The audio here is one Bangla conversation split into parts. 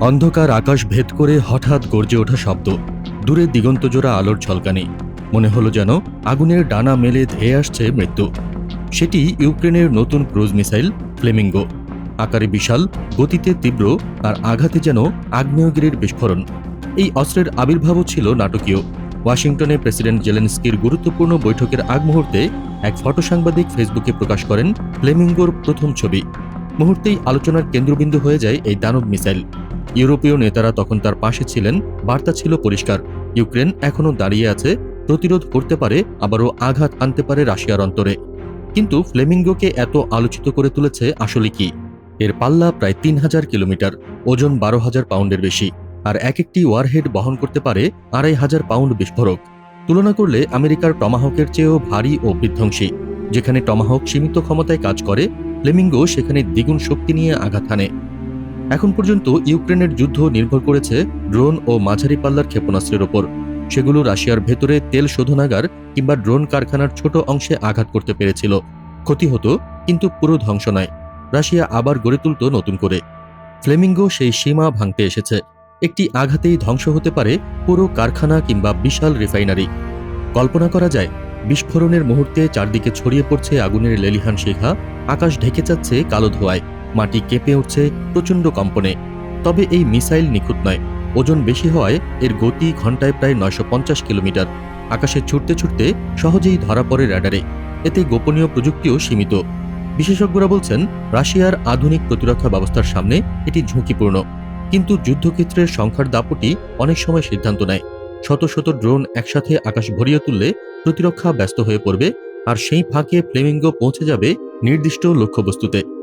অন্ধকার আকাশ ভেদ করে হঠাৎ গর্জে ওঠা শব্দ। দূরে দিগন্তজোড়া আলোর ঝলকানি মনে হলো যেন আগুনের ডানা মেলে ধেয়ে আসছে মৃত্যু। সেটি ইউক্রেনের নতুন ক্রুজ মিসাইল, ফ্লেমিঙ্গো। আকারে বিশাল, গতিতে তীব্র আর আঘাতে যেন আগ্নেয়গিরির বিস্ফোরণ। এই অস্ত্রের আবির্ভাবও ছিল নাটকীয়। ওয়াশিংটনে প্রেসিডেন্ট জেলেন্সকির গুরুত্বপূর্ণ বৈঠকের আগ মুহূর্তে এক ফটো সাংবাদিক ফেসবুকে প্রকাশ করেন ফ্লেমিঙ্গোর প্রথম ছবি। মুহূর্তেই আলোচনার কেন্দ্রবিন্দু হয়ে যায় এই দানব মিসাইল। ইউরোপীয় নেতারা তখন তার পাশে ছিলেন, বার্তা ছিল পরিষ্কার, ইউক্রেন এখনও দাঁড়িয়ে আছে, প্রতিরোধ করতে পারে, আবারও আঘাত আনতে পারে রাশিয়ার অন্তরে। কিন্তু ফ্লেমিঙ্গোকে এত আলোচিত করে তুলেছে আসলে কি? এর পাল্লা প্রায় তিন হাজার কিলোমিটার, ওজন বারো হাজার পাউন্ডের বেশি, আর এক একটি ওয়ারহেড বহন করতে পারে আড়াই হাজার পাউন্ড বিস্ফোরক। তুলনা করলে আমেরিকার টমাহকের চেয়েও ভারী ও বিধ্বংসী, যেখানে টমাহক সীমিত ক্ষমতায় কাজ করে, ফ্লেমিঙ্গো সেখানে দ্বিগুণ শক্তি নিয়ে আঘাত হানে। এখন পর্যন্ত ইউক্রেনের যুদ্ধ নির্ভর করেছে ড্রোন ও মাঝারি পাল্লার ক্ষেপণাস্ত্রের ওপর। সেগুলো রাশিয়ার ভেতরে তেল শোধনাগার কিংবা ড্রোন কারখানার ছোট অংশে আঘাত করতে পেরেছিল। ক্ষতি হতো, কিন্তু পুরো ধ্বংস নয়। রাশিয়া আবার গড়ে তুলত নতুন করে। ফ্লেমিঙ্গো সেই সীমা ভাঙতে এসেছে। একটি আঘাতেই ধ্বংস হতে পারে পুরো কারখানা কিংবা বিশাল রিফাইনারি। কল্পনা করা যায়, বিস্ফোরণের মুহূর্তে চারদিকে ছড়িয়ে পড়ছে আগুনের লেলিহান শিখা, আকাশ ঢেকে যাচ্ছে কালো ধোঁয়ায়। মাটি কেঁপে উঠছে প্রচণ্ড কম্পনে। তবে এই মিসাইল নিখুঁত নয়। ওজন বেশি হওয়ায় এর গতি ঘন্টায় প্রায় নয়শো পঞ্চাশ কিলোমিটার। আকাশে ছুটতে ছুটতে সহজেই ধরা পড়ে র্যাডারে এতে গোপনীয় প্রযুক্তিও সীমিত। বিশেষজ্ঞরা বলছেন, রাশিয়ার আধুনিক প্রতিরক্ষা ব্যবস্থার সামনে এটি ঝুঁকিপূর্ণ। কিন্তু যুদ্ধক্ষেত্রের সংখ্যার দাপটি অনেক সময় সিদ্ধান্ত নেয়। শত শত ড্রোন একসাথে আকাশ ভরিয়ে তুললে প্রতিরক্ষা ব্যস্ত হয়ে পড়বে, আর সেই ফাঁকে ফ্লেমিঙ্গো পৌঁছে যাবে নির্দিষ্ট লক্ষ্যবস্তুতে।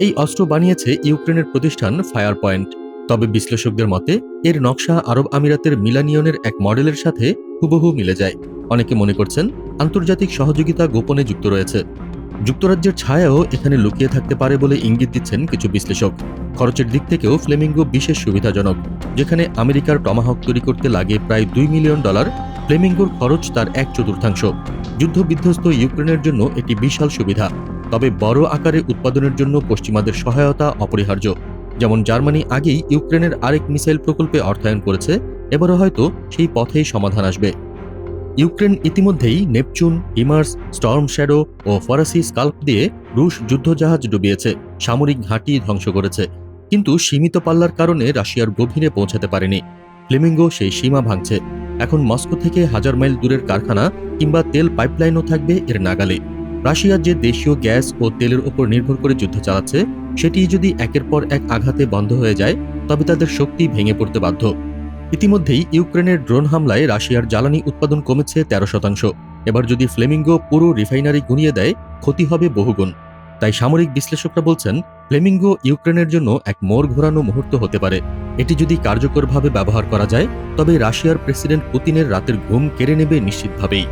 এই অস্ত্র বানিয়েছে ইউক্রেনের প্রতিষ্ঠান ফায়ার পয়েন্ট তবে বিশ্লেষকদের মতে, এর নকশা আরব আমিরাতের মিলানিয়নের এক মডেলের সাথে হুবহু মিলে যায়। অনেকে মনে করছেন, আন্তর্জাতিক সহযোগিতা গোপনে যুক্ত রয়েছে। যুক্তরাজ্যের ছায়াও এখানে লুকিয়ে থাকতে পারে বলে ইঙ্গিত দিচ্ছেন কিছু বিশ্লেষক। খরচের দিক থেকেও ফ্লেমিঙ্গো বিশেষ সুবিধাজনক, যেখানে আমেরিকার টমাহক তৈরি করতে লাগে প্রায় দুই মিলিয়ন ডলার। ফ্লেমিঙ্গোর খরচ তার এক চতুর্থাংশ। যুদ্ধবিধ্বস্ত ইউক্রেনের জন্য এটি বিশাল সুবিধা। তবে বড় আকারে উৎপাদনের জন্য পশ্চিমাদের সহায়তা অপরিহার্য। যেমন জার্মানি আগেই ইউক্রেনের আরেক মিসাইল প্রকল্পে অর্থায়ন করেছে, এবারও হয়তো সেই পথেই সমাধান আসবে। ইউক্রেন ইতিমধ্যেই নেপচুন, হিমার্স, স্টর্ম শ্যাডো ও ফরাসি স্কাল্প দিয়ে রুশ যুদ্ধজাহাজ ডুবিয়েছে, সামরিক ঘাঁটি ধ্বংস করেছে। কিন্তু সীমিত পাল্লার কারণে রাশিয়ার গভীরে পৌঁছাতে পারেনি। ফ্লেমিঙ্গো সেই সীমা ভাঙছে। এখন মস্কো থেকে হাজার মাইল দূরের কারখানা কিংবা তেল পাইপলাইনও থাকবে এর নাগালে। রাশিয়া যে দেশীয় গ্যাস ও তেলের ওপর নির্ভর করে যুদ্ধ চালাচ্ছে, সেটি যদি একের পর এক আঘাতে বন্ধ হয়ে যায়, তবে তাদের শক্তি ভেঙে পড়তে বাধ্য। ইতিমধ্যেই ইউক্রেনের ড্রোন হামলায় রাশিয়ার জ্বালানি উৎপাদন কমেছে তেরো শতাংশ। এবার যদি ফ্লেমিঙ্গো পুরো রিফাইনারি গুনিয়ে দেয়, ক্ষতি হবে বহুগুণ। তাই সামরিক বিশ্লেষকরা বলছেন, ফ্লেমিঙ্গো ইউক্রেনের জন্য এক মোড় ঘোরানো মুহূর্ত হতে পারে। এটি যদি কার্যকরভাবে ব্যবহার করা যায়, তবে রাশিয়ার প্রেসিডেন্ট পুতিনের রাতের ঘুম কেড়ে নেবে নিশ্চিতভাবেই।